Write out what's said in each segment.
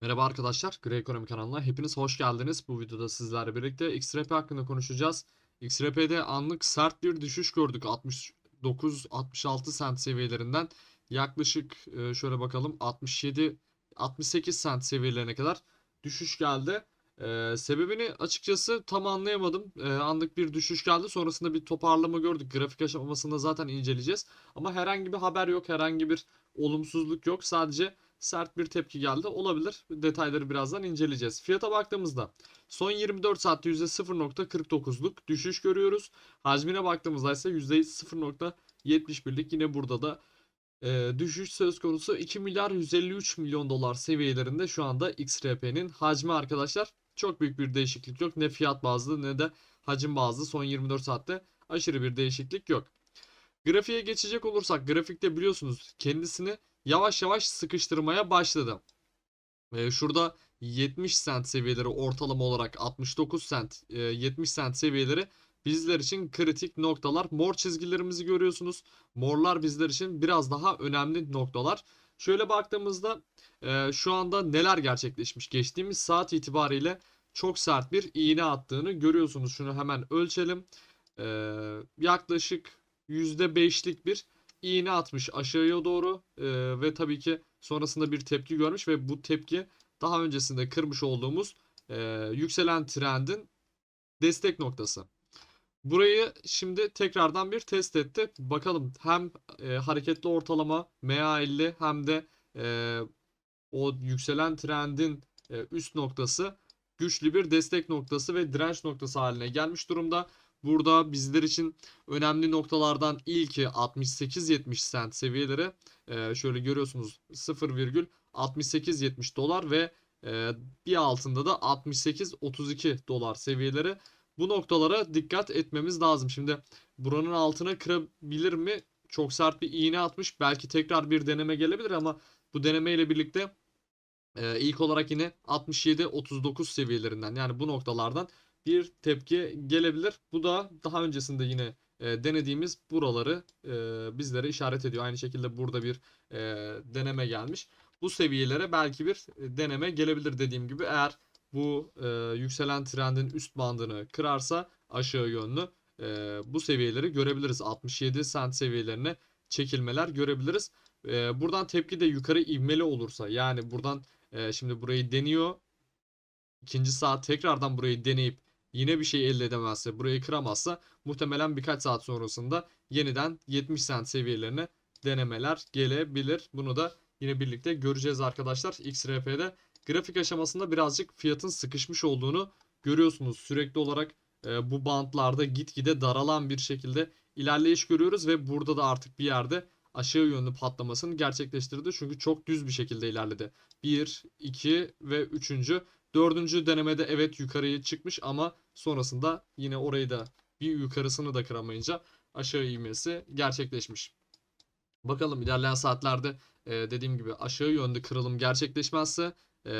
Merhaba arkadaşlar, Grey Ekonomi kanalına hepiniz hoş geldiniz. Bu videoda sizlerle birlikte XRP hakkında konuşacağız. XRP'de anlık sert bir düşüş gördük. 69-66 sent seviyelerinden yaklaşık e, şöyle bakalım 67 68 sent seviyelerine kadar düşüş geldi. E, sebebini açıkçası tam anlayamadım. E, anlık bir düşüş geldi. Sonrasında bir toparlama gördük. Grafik aşamasında zaten inceleyeceğiz. Ama herhangi bir haber yok, herhangi bir olumsuzluk yok. Sadece sert bir tepki geldi. Olabilir. Detayları birazdan inceleyeceğiz. Fiyata baktığımızda son 24 saatte %0.49'luk düşüş görüyoruz. Hacmine baktığımızda ise %0.71'lik yine burada da e, düşüş söz konusu 2 milyar 153 milyon dolar seviyelerinde şu anda XRP'nin hacmi arkadaşlar. Çok büyük bir değişiklik yok. Ne fiyat bazlı ne de hacim bazlı son 24 saatte aşırı bir değişiklik yok. Grafiğe geçecek olursak grafikte biliyorsunuz kendisini yavaş yavaş sıkıştırmaya başladı. Ee, şurada 70 sent seviyeleri ortalama olarak 69 sent, e, 70 sent seviyeleri bizler için kritik noktalar. Mor çizgilerimizi görüyorsunuz. Morlar bizler için biraz daha önemli noktalar. Şöyle baktığımızda e, şu anda neler gerçekleşmiş? Geçtiğimiz saat itibariyle çok sert bir iğne attığını görüyorsunuz. Şunu hemen ölçelim. Ee, yaklaşık %5'lik bir iğne atmış aşağıya doğru Ee, ve tabii ki sonrasında bir tepki görmüş ve bu tepki daha öncesinde kırmış olduğumuz e, yükselen trendin destek noktası. Burayı şimdi tekrardan bir test etti. Bakalım hem e, hareketli ortalama MA50 hem de e, o yükselen trendin e, üst noktası güçlü bir destek noktası ve direnç noktası haline gelmiş durumda. Burada bizler için önemli noktalardan ilki 68-70 sent seviyeleri. Ee, şöyle görüyorsunuz 0,6870 dolar ve e, bir altında da 68-32 dolar seviyeleri. Bu noktalara dikkat etmemiz lazım. Şimdi buranın altına kırabilir mi? Çok sert bir iğne atmış. Belki tekrar bir deneme gelebilir ama bu deneme ile birlikte e, ilk olarak yine 67-39 seviyelerinden yani bu noktalardan bir tepki gelebilir. Bu da daha öncesinde yine e, denediğimiz buraları e, bizlere işaret ediyor. Aynı şekilde burada bir e, deneme gelmiş. Bu seviyelere belki bir e, deneme gelebilir dediğim gibi eğer bu e, yükselen trendin üst bandını kırarsa aşağı yönlü e, bu seviyeleri görebiliriz. 67 sent seviyelerine çekilmeler görebiliriz. E, buradan tepki de yukarı ivmeli olursa yani buradan e, şimdi burayı deniyor. İkinci saat tekrardan burayı deneyip yine bir şey elde edemezse, burayı kıramazsa muhtemelen birkaç saat sonrasında yeniden 70 sent seviyelerine denemeler gelebilir. Bunu da yine birlikte göreceğiz arkadaşlar. XRP'de grafik aşamasında birazcık fiyatın sıkışmış olduğunu görüyorsunuz. Sürekli olarak e, bu bantlarda gitgide daralan bir şekilde ilerleyiş görüyoruz ve burada da artık bir yerde aşağı yönlü patlamasını gerçekleştirdi. Çünkü çok düz bir şekilde ilerledi. 1, 2 ve 3. Dördüncü denemede evet yukarıya çıkmış ama sonrasında yine orayı da bir yukarısını da kıramayınca aşağı inmesi gerçekleşmiş. Bakalım ilerleyen saatlerde e, dediğim gibi aşağı yönde kırılım gerçekleşmezse e,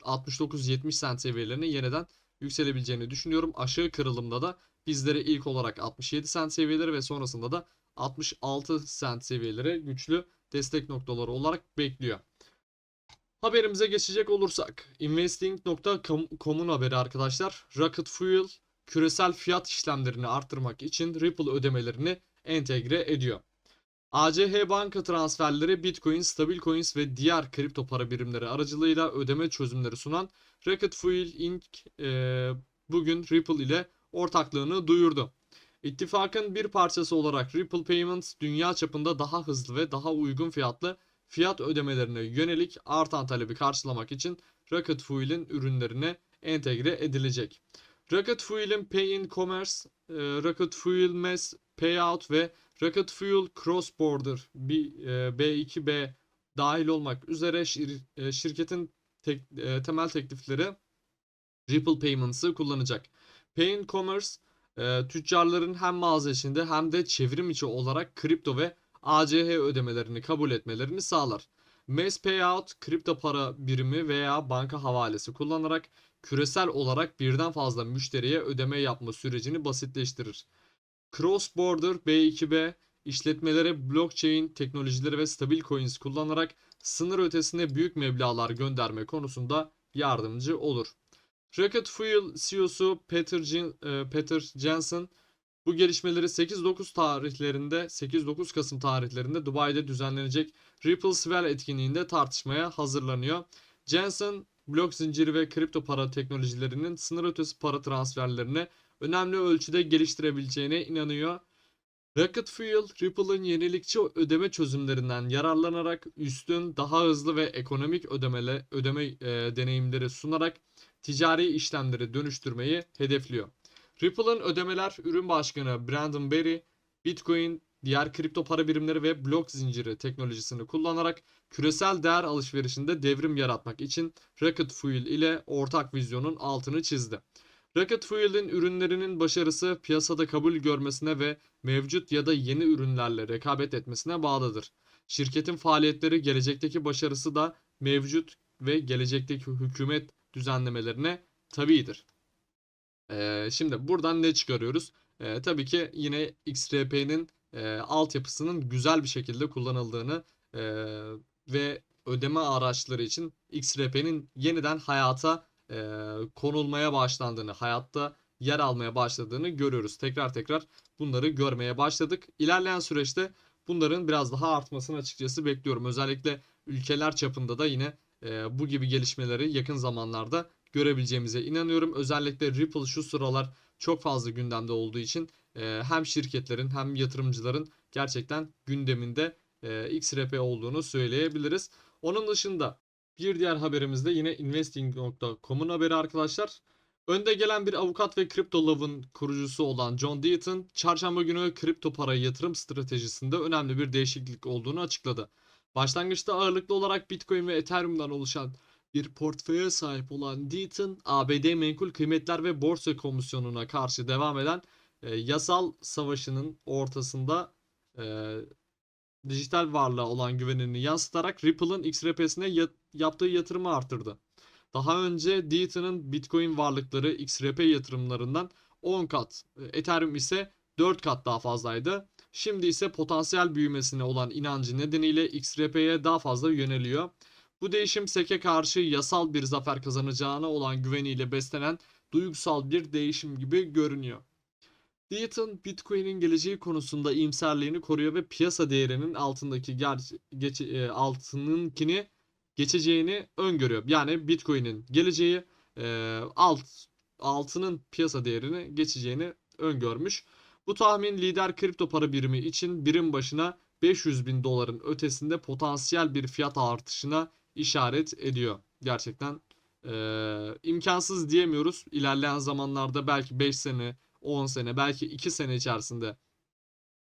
69-70 sent seviyelerine yeniden yükselebileceğini düşünüyorum. Aşağı kırılımda da bizlere ilk olarak 67 sent seviyeleri ve sonrasında da 66 sent seviyeleri güçlü destek noktaları olarak bekliyor. Haberimize geçecek olursak investing.com'un haberi arkadaşlar. Rocket Fuel küresel fiyat işlemlerini arttırmak için Ripple ödemelerini entegre ediyor. ACH banka transferleri Bitcoin, Stablecoins ve diğer kripto para birimleri aracılığıyla ödeme çözümleri sunan Rocket Fuel Inc. E, bugün Ripple ile ortaklığını duyurdu. İttifakın bir parçası olarak Ripple Payments dünya çapında daha hızlı ve daha uygun fiyatlı fiyat ödemelerine yönelik artan talebi karşılamak için Rocket Fuel'in ürünlerine entegre edilecek. Rocket Fuel'in Pay in Commerce, e, Rocket Fuel Mass Payout ve Rocket Fuel Cross Border B2B e, dahil olmak üzere e, şirketin temel teklifleri Ripple Payments'ı kullanacak. Pay in Commerce tüccarların hem mağaza içinde hem de çevrim içi olarak kripto ve ACH ödemelerini kabul etmelerini sağlar. Mass Payout kripto para birimi veya banka havalesi kullanarak küresel olarak birden fazla müşteriye ödeme yapma sürecini basitleştirir. Cross Border B2B işletmelere blockchain teknolojileri ve stabil coins kullanarak sınır ötesine büyük meblağlar gönderme konusunda yardımcı olur. Rocket Fuel CEO'su Peter, Jin- e, Peter Jensen bu gelişmeleri 8-9 tarihlerinde 8-9 Kasım tarihlerinde Dubai'de düzenlenecek Ripple Swell etkinliğinde tartışmaya hazırlanıyor. Jensen blok zinciri ve kripto para teknolojilerinin sınır ötesi para transferlerine önemli ölçüde geliştirebileceğine inanıyor. Rocket Fuel, Ripple'ın yenilikçi ödeme çözümlerinden yararlanarak üstün, daha hızlı ve ekonomik ödemele, ödeme e, deneyimleri sunarak ticari işlemleri dönüştürmeyi hedefliyor. Ripple'ın ödemeler ürün başkanı Brandon Berry, Bitcoin, diğer kripto para birimleri ve blok zinciri teknolojisini kullanarak küresel değer alışverişinde devrim yaratmak için Rocket Fuel ile ortak vizyonun altını çizdi. Rocket Fuel'in ürünlerinin başarısı piyasada kabul görmesine ve mevcut ya da yeni ürünlerle rekabet etmesine bağlıdır. Şirketin faaliyetleri gelecekteki başarısı da mevcut ve gelecekteki hükümet düzenlemelerine tabidir. Ee, şimdi buradan ne çıkarıyoruz? Ee, tabii ki yine XRP'nin e, altyapısının güzel bir şekilde kullanıldığını e, ve ödeme araçları için XRP'nin yeniden hayata e, konulmaya başlandığını, hayatta yer almaya başladığını görüyoruz. Tekrar tekrar bunları görmeye başladık. İlerleyen süreçte bunların biraz daha artmasını açıkçası bekliyorum. Özellikle ülkeler çapında da yine e, bu gibi gelişmeleri yakın zamanlarda görebileceğimize inanıyorum. Özellikle Ripple şu sıralar çok fazla gündemde olduğu için e, hem şirketlerin hem yatırımcıların gerçekten gündeminde e, XRP olduğunu söyleyebiliriz. Onun dışında bir diğer haberimiz de yine investing.com'un haberi arkadaşlar. Önde gelen bir avukat ve Crypto Love'ın kurucusu olan John Deaton, çarşamba günü kripto para yatırım stratejisinde önemli bir değişiklik olduğunu açıkladı. Başlangıçta ağırlıklı olarak Bitcoin ve Ethereum'dan oluşan bir portföye sahip olan Deaton, ABD Menkul Kıymetler ve Borsa Komisyonu'na karşı devam eden e, yasal savaşının ortasında e, dijital varlığa olan güvenini yansıtarak Ripple'ın XRP'sine ya- yaptığı yatırımı artırdı. Daha önce Deaton'ın Bitcoin varlıkları XRP yatırımlarından 10 kat, e, Ethereum ise 4 kat daha fazlaydı. Şimdi ise potansiyel büyümesine olan inancı nedeniyle XRP'ye daha fazla yöneliyor. Bu değişim SEC'e karşı yasal bir zafer kazanacağına olan güveniyle beslenen duygusal bir değişim gibi görünüyor. Deaton, Bitcoin'in geleceği konusunda iyimserliğini koruyor ve piyasa değerinin altındaki ger- geç, e, altınınkini geçeceğini öngörüyor. Yani Bitcoin'in geleceği e, alt altının piyasa değerini geçeceğini öngörmüş. Bu tahmin lider kripto para birimi için birim başına 500 bin doların ötesinde potansiyel bir fiyat artışına işaret ediyor. Gerçekten e, imkansız diyemiyoruz. İlerleyen zamanlarda belki 5 sene 10 sene belki 2 sene içerisinde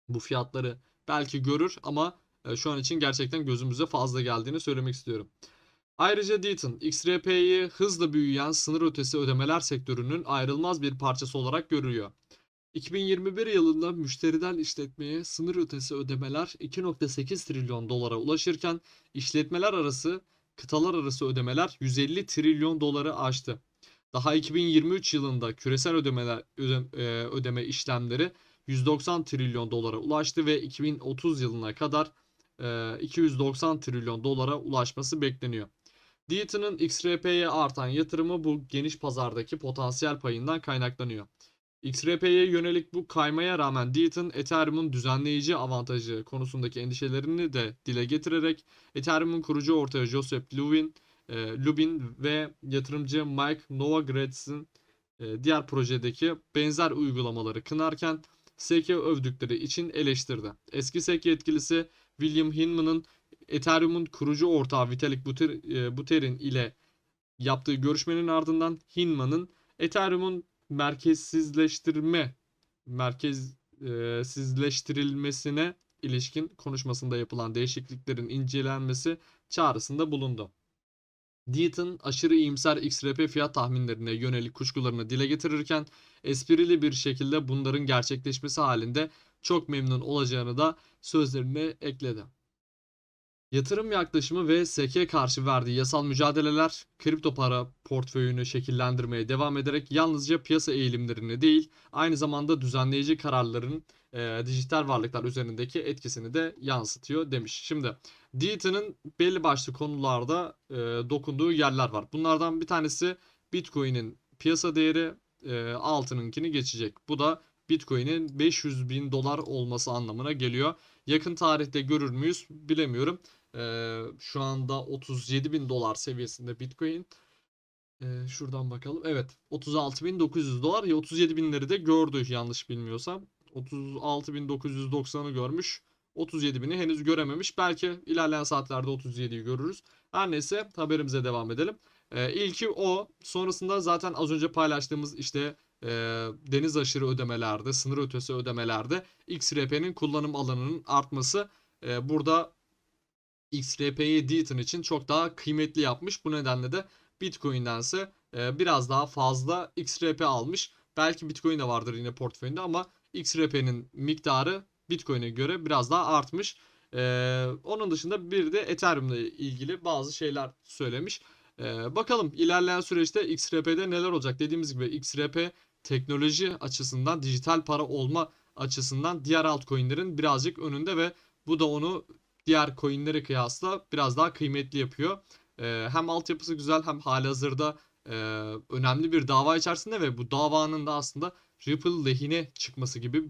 bu fiyatları belki görür ama e, şu an için gerçekten gözümüze fazla geldiğini söylemek istiyorum. Ayrıca Deaton, XRP'yi hızla büyüyen sınır ötesi ödemeler sektörünün ayrılmaz bir parçası olarak görüyor. 2021 yılında müşteriden işletmeye sınır ötesi ödemeler 2.8 trilyon dolara ulaşırken işletmeler arası kıtalar arası ödemeler 150 trilyon doları aştı. Daha 2023 yılında küresel ödemeler ödeme, e, ödeme işlemleri 190 trilyon dolara ulaştı ve 2030 yılına kadar e, 290 trilyon dolara ulaşması bekleniyor. Deaton'ın XRP'ye artan yatırımı bu geniş pazardaki potansiyel payından kaynaklanıyor. XRP'ye yönelik bu kaymaya rağmen Deaton, Ethereum'un düzenleyici avantajı konusundaki endişelerini de dile getirerek Ethereum'un kurucu ortağı Joseph Lubin, e, Lubin ve yatırımcı Mike Novogratz,'ın e, diğer projedeki benzer uygulamaları kınarken SEC'i övdükleri için eleştirdi. Eski SEC yetkilisi William Hinman'ın Ethereum'un kurucu ortağı Vitalik e, Buterin ile yaptığı görüşmenin ardından Hinman'ın Ethereum'un merkezsizleştirme merkezsizleştirilmesine ilişkin konuşmasında yapılan değişikliklerin incelenmesi çağrısında bulundu. Deaton aşırı iyimser XRP fiyat tahminlerine yönelik kuşkularını dile getirirken esprili bir şekilde bunların gerçekleşmesi halinde çok memnun olacağını da sözlerine ekledi. Yatırım yaklaşımı ve SEC'e karşı verdiği yasal mücadeleler kripto para portföyünü şekillendirmeye devam ederek yalnızca piyasa eğilimlerini değil, aynı zamanda düzenleyici kararların e, dijital varlıklar üzerindeki etkisini de yansıtıyor demiş. Şimdi Deaton'ın belli başlı konularda e, dokunduğu yerler var. Bunlardan bir tanesi Bitcoin'in piyasa değeri e, altınınkini geçecek. Bu da Bitcoin'in 500 bin dolar olması anlamına geliyor. Yakın tarihte görür müyüz bilemiyorum. Ee, şu anda 37 bin dolar seviyesinde Bitcoin. Ee, şuradan bakalım. Evet 36.900 dolar ya 37 binleri de gördü yanlış bilmiyorsam. 36.990'ı görmüş. 37 bini henüz görememiş. Belki ilerleyen saatlerde 37'yi görürüz. Her neyse haberimize devam edelim. Ee, ilki o. Sonrasında zaten az önce paylaştığımız işte e, deniz aşırı ödemelerde, sınır ötesi ödemelerde XRP'nin kullanım alanının artması. E, burada XRP'yi Deaton için çok daha kıymetli yapmış. Bu nedenle de Bitcoin'dense e, biraz daha fazla XRP almış. Belki Bitcoin de vardır yine portföyünde ama XRP'nin miktarı Bitcoin'e göre biraz daha artmış. E, onun dışında bir de Ethereum'la ilgili bazı şeyler söylemiş. E, bakalım ilerleyen süreçte XRP'de neler olacak? Dediğimiz gibi XRP teknoloji açısından, dijital para olma açısından diğer altcoin'lerin birazcık önünde ve bu da onu diğer coin'lere kıyasla biraz daha kıymetli yapıyor. Ee, hem altyapısı güzel hem halihazırda e, önemli bir dava içerisinde ve bu davanın da aslında Ripple lehine çıkması gibi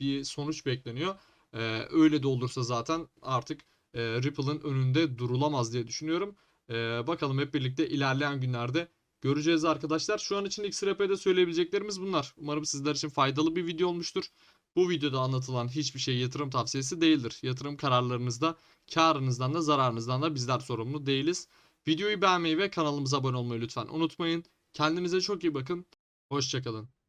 bir sonuç bekleniyor. Ee, öyle de olursa zaten artık e, Ripple'ın önünde durulamaz diye düşünüyorum. Ee, bakalım hep birlikte ilerleyen günlerde göreceğiz arkadaşlar. Şu an için XRP'de söyleyebileceklerimiz bunlar. Umarım sizler için faydalı bir video olmuştur. Bu videoda anlatılan hiçbir şey yatırım tavsiyesi değildir. Yatırım kararlarınızda karınızdan da zararınızdan da bizler sorumlu değiliz. Videoyu beğenmeyi ve kanalımıza abone olmayı lütfen unutmayın. Kendinize çok iyi bakın. Hoşçakalın.